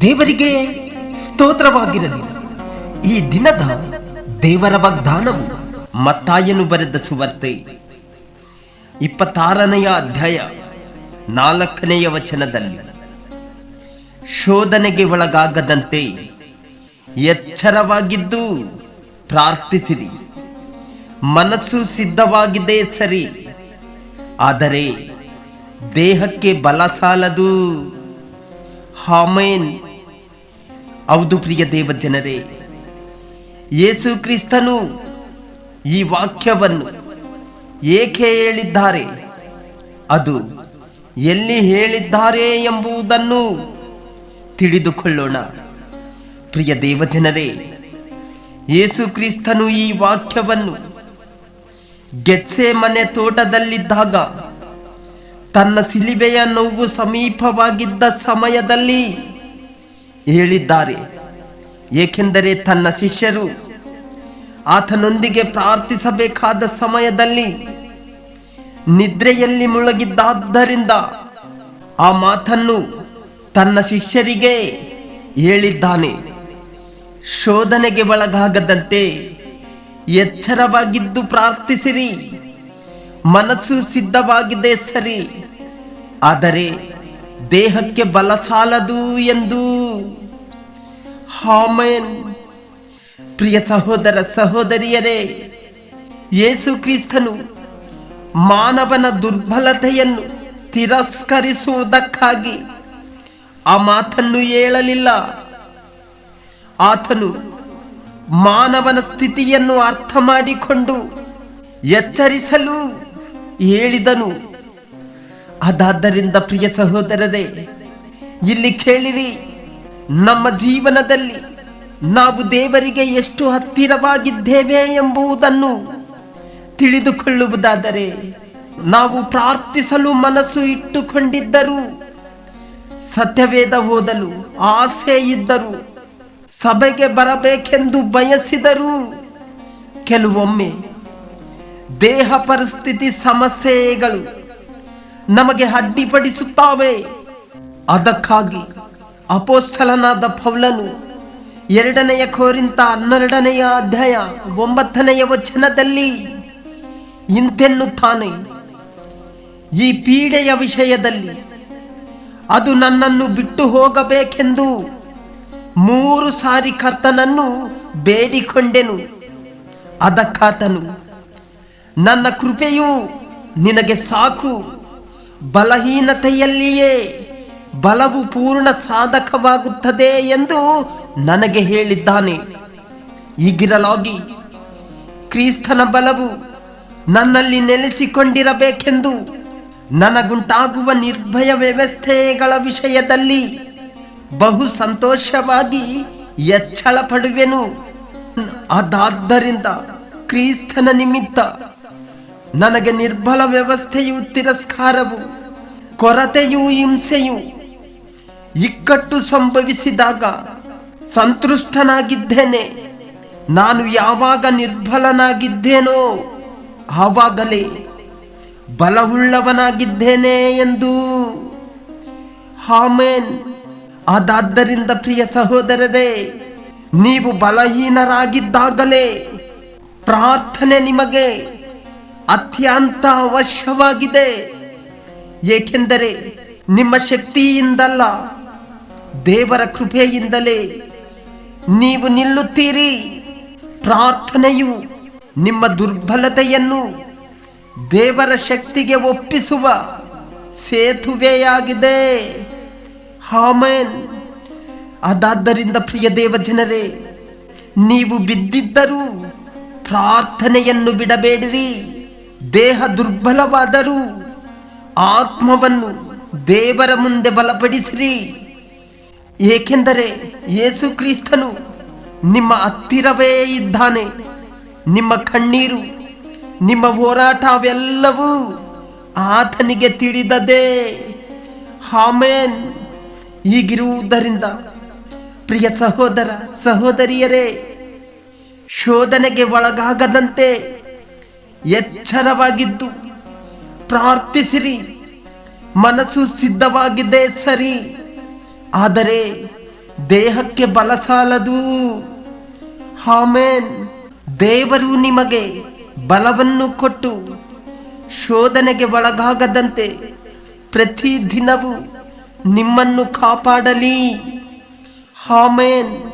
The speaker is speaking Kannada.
ದೇವರಿಗೆ ಸ್ತೋತ್ರವಾಗಿರಲಿ. ಈ ದಿನದ ದೇವರ ವಾಗ್ದಾನವು ಮತ್ತಾಯನು ಬರೆದ ಸುವರ್ತೆ. ಇಪ್ಪತ್ತಾರನೆಯ ಅಧ್ಯಾಯ ನಾಲ್ಕನೆಯ ವಚನದಲ್ಲಿ. ಶೋಧನೆಗೆ ಒಳಗಾಗದಂತೆ ಎಚ್ಚರವಾಗಿದ್ದು ಪ್ರಾರ್ಥಿಸಿರಿ. ಮನಸ್ಸು ಸಿದ್ಧವಾಗಿದೆ ಸರಿ. ಆದರೆ ದೇಹಕ್ಕೆ ಬಲ ಸಾಲದು. ಹಾಮೇನ್ ಹೌದು ಪ್ರಿಯ ದೇವ ಜನರೇ ಯೇಸು ಕ್ರಿಸ್ತನು ಈ ವಾಕ್ಯವನ್ನು ಏಕೆ ಹೇಳಿದ್ದಾರೆ? ಅದು ಎಲ್ಲಿ ಹೇಳಿದ್ದಾರೆ ಎಂಬುದನ್ನು ತಿಳಿದುಕೊಳ್ಳೋಣ. ಪ್ರಿಯ ದೇವಜನರೇ, ಯೇಸು ಕ್ರಿಸ್ತನು ಈ ವಾಕ್ಯವನ್ನು ಗೆತ್ಸೆ ಮನೆ ತೋಟದಲ್ಲಿದ್ದಾಗ ತನ್ನ ಸಿಲಿಬೆಯ ನೋವು ಸಮೀಪವಾಗಿದ್ದ ಸಮಯದಲ್ಲಿ ಹೇಳಿದ್ದಾರೆ. ಏಕೆಂದರೆ ತನ್ನ ಶಿಷ್ಯರು ಆತನೊಂದಿಗೆ ಪ್ರಾರ್ಥಿಸಬೇಕಾದ ಸಮಯದಲ್ಲಿ ನಿದ್ರೆಯಲ್ಲಿ ಮುಳುಗಿದ್ದಾದ್ದರಿಂದ ಆ ಮಾತನ್ನು ತನ್ನ ಶಿಷ್ಯರಿಗೆ ಹೇಳಿದ್ದಾನೆ. ಶೋಧನೆಗೆ ಒಳಗಾಗದಂತೆ ಎಚ್ಚರವಾಗಿದ್ದು ಪ್ರಾರ್ಥಿಸಿರಿ. ಮನಸ್ಸು ಸಿದ್ಧವಾಗಿದೆ ಸರಿ. ಆದರೆ ದೇಹಕ್ಕೆ ಬಲ ಸಾಲದು ಎಂದು. ಹಾಮೇನ್ ಪ್ರಿಯ ಸಹೋದರ ಸಹೋದರಿಯರೇ, ಯೇಸು ಕ್ರಿಸ್ತನು ಮಾನವನ ದುರ್ಬಲತೆಯನ್ನು ತಿರಸ್ಕರಿಸುವುದಕ್ಕಾಗಿ ಆ ಮಾತನ್ನು ಹೇಳಲಿಲ್ಲ. ಆತನು ಮಾನವನ ಸ್ಥಿತಿಯನ್ನು ಅರ್ಥ ಮಾಡಿಕೊಂಡು ಎಚ್ಚರಿಸಲು ಹೇಳಿದನು. ಅದಾದ್ದರಿಂದ ಪ್ರಿಯ ಸಹೋದರರೇ, ಇಲ್ಲಿ ಕೇಳಿರಿ, ನಮ್ಮ ಜೀವನದಲ್ಲಿ ನಾವು ದೇವರಿಗೆ ಎಷ್ಟು ಹತ್ತಿರವಾಗಿದ್ದೇವೆ ಎಂಬುದನ್ನು ತಿಳಿದುಕೊಳ್ಳುವುದಾದರೆ, ನಾವು ಪ್ರಾರ್ಥಿಸಲು ಮನಸ್ಸು ಇಟ್ಟುಕೊಂಡಿದ್ದರು, ಸತ್ಯವೇದ ಓದಲು ಆಸೆ ಇದ್ದರು ಸಭೆಗೆ ಬರಬೇಕೆಂದು ಬಯಸಿದರು. ಕೆಲವೊಮ್ಮೆ ದೇಹ ಪರಿಸ್ಥಿತಿ ಸಮಸ್ಯೆಗಳು ನಮಗೆ ಅಡ್ಡಿಪಡಿಸುತ್ತವೆ. ಅದಕ್ಕಾಗಿ ಅಪೋಸ್ತಲನಾದ ಪೌಲನು ಎರಡನೆಯ ಕೋರಿಂತ ಹನ್ನೆರಡನೆಯ ಅಧ್ಯಾಯ ಒಂಬತ್ತನೆಯ ವಚನದಲ್ಲಿ ಇಂತೆನ್ನುತ್ತಾನೆ. ಈ ಪೀಡೆಯ ವಿಷಯದಲ್ಲಿ ಅದು ನನ್ನನ್ನು ಬಿಟ್ಟು ಹೋಗಬೇಕೆಂದು ಮೂರು ಸಾರಿ ಕರ್ತನನ್ನು ಬೇಡಿಕೊಂಡೆನು. ಅದಕ್ಕಾತನು, ನನ್ನ ಕೃಪೆಯು ನಿನಗೆ ಸಾಕು. ಬಲಹೀನತೆಯಲ್ಲಿಯೇ ಬಲವು ಪೂರ್ಣ ಸಾಧಕವಾಗುತ್ತದೆ ಎಂದು ನನಗೆ ಹೇಳಿದ್ದಾನೆ. ಈಗಿರಲಾಗಿ ಕ್ರಿಸ್ತನ ಬಲವು ನನ್ನಲ್ಲಿ ನೆಲೆಸಿಕೊಂಡಿರಬೇಕೆಂದು ನನಗುಂಟಾಗುವ ನಿರ್ಭಯ ವ್ಯವಸ್ಥೆಗಳ ವಿಷಯದಲ್ಲಿ ಬಹು ಸಂತೋಷವಾಗಿ ಎಚ್ಚಳ ಪಡುವೆನು ಅದಾದ್ದರಿಂದ ಕ್ರಿಸ್ತನ ನಿಮಿತ್ತ ನನಗೆ ನಿರ್ಬಲ ವ್ಯವಸ್ಥೆಯು ತಿರಸ್ಕಾರವು, ಕೊರತೆಯು ಹಿಂಸೆಯು ಇಕ್ಕಟ್ಟು ಸಂಭವಿಸಿದಾಗ ಸಂತೃಷ್ಟನಾಗಿದ್ದೇನೆ. ನಾನು ಯಾವಾಗ ನಿರ್ಬಲನಾಗಿದ್ದೇನೋ ಆವಾಗಲೇ ಬಲವುಳ್ಳವನಾಗಿದ್ದೇನೆ ಎಂದು. ಹಾಮೇನ್ ಅದಾದ್ದರಿಂದ ಪ್ರಿಯ ಸಹೋದರರೇ, ನೀವು ಬಲಹೀನರಾಗಿದ್ದಾಗಲೇ ಪ್ರಾರ್ಥನೆ ನಿಮಗೆ ಅತ್ಯಂತ ಅವಶ್ಯವಾಗಿದೆ. ಏಕೆಂದರೆ ನಿಮ್ಮ ಶಕ್ತಿಯಿಂದಲ್ಲ, ದೇವರ ಕೃಪೆಯಿಂದಲೇ ನೀವು ನಿಲ್ಲುತ್ತೀರಿ. ಪ್ರಾರ್ಥನೆಯು ನಿಮ್ಮ ದುರ್ಬಲತೆಯನ್ನು ದೇವರ ಶಕ್ತಿಗೆ ಒಪ್ಪಿಸುವ ಸೇತುವೆಯಾಗಿದೆ. ಹಾಮೇನ್ ಅದಾದ್ದರಿಂದ ಪ್ರಿಯ ದೇವ ಜನರೇ ನೀವು ಬಿದ್ದಿದ್ದರೂ ಪ್ರಾರ್ಥನೆಯನ್ನು ಬಿಡಬೇಡಿರಿ, ದೇಹ ದುರ್ಬಲವಾದರೂ ಆತ್ಮವನ್ನು ದೇವರ ಮುಂದೆ ಬಲಪಡಿಸಿರಿ. ಏಕೆಂದರೆ ಯೇಸು ಕ್ರಿಸ್ತನು ನಿಮ್ಮ ಹತ್ತಿರವೇ ಇದ್ದಾನೆ. ನಿಮ್ಮ ಕಣ್ಣೀರು, ನಿಮ್ಮ ಹೋರಾಟವೆಲ್ಲವೂ ಆತನಿಗೆ ತಿಳಿದದೆ. ಹಾಮೇನ್ ಹೀಗಿರುವುದರಿಂದ ಪ್ರಿಯ ಸಹೋದರ ಸಹೋದರಿಯರೇ, ಶೋಧನೆಗೆ ಒಳಗಾಗದಂತೆ ಎಚ್ಚರವಾಗಿದ್ದು ಪ್ರಾರ್ಥಿಸಿರಿ. ಮನಸ್ಸು ಸಿದ್ಧವಾಗಿದೆ, ಸರಿ. ಆದರೆ ದೇಹಕ್ಕೆ ಬಲ ಸಾಲದು ಆಮೇನ್. ದೇವರು ನಿಮಗೆ ಬಲವನ್ನು ಕೊಟ್ಟು ಶೋಧನೆಗೆ ಒಳಗಾಗದಂತೆ ಪ್ರತಿ ದಿನವೂ ನಿಮ್ಮನ್ನು ಕಾಪಾಡಲಿ. ಆಮೇನ್.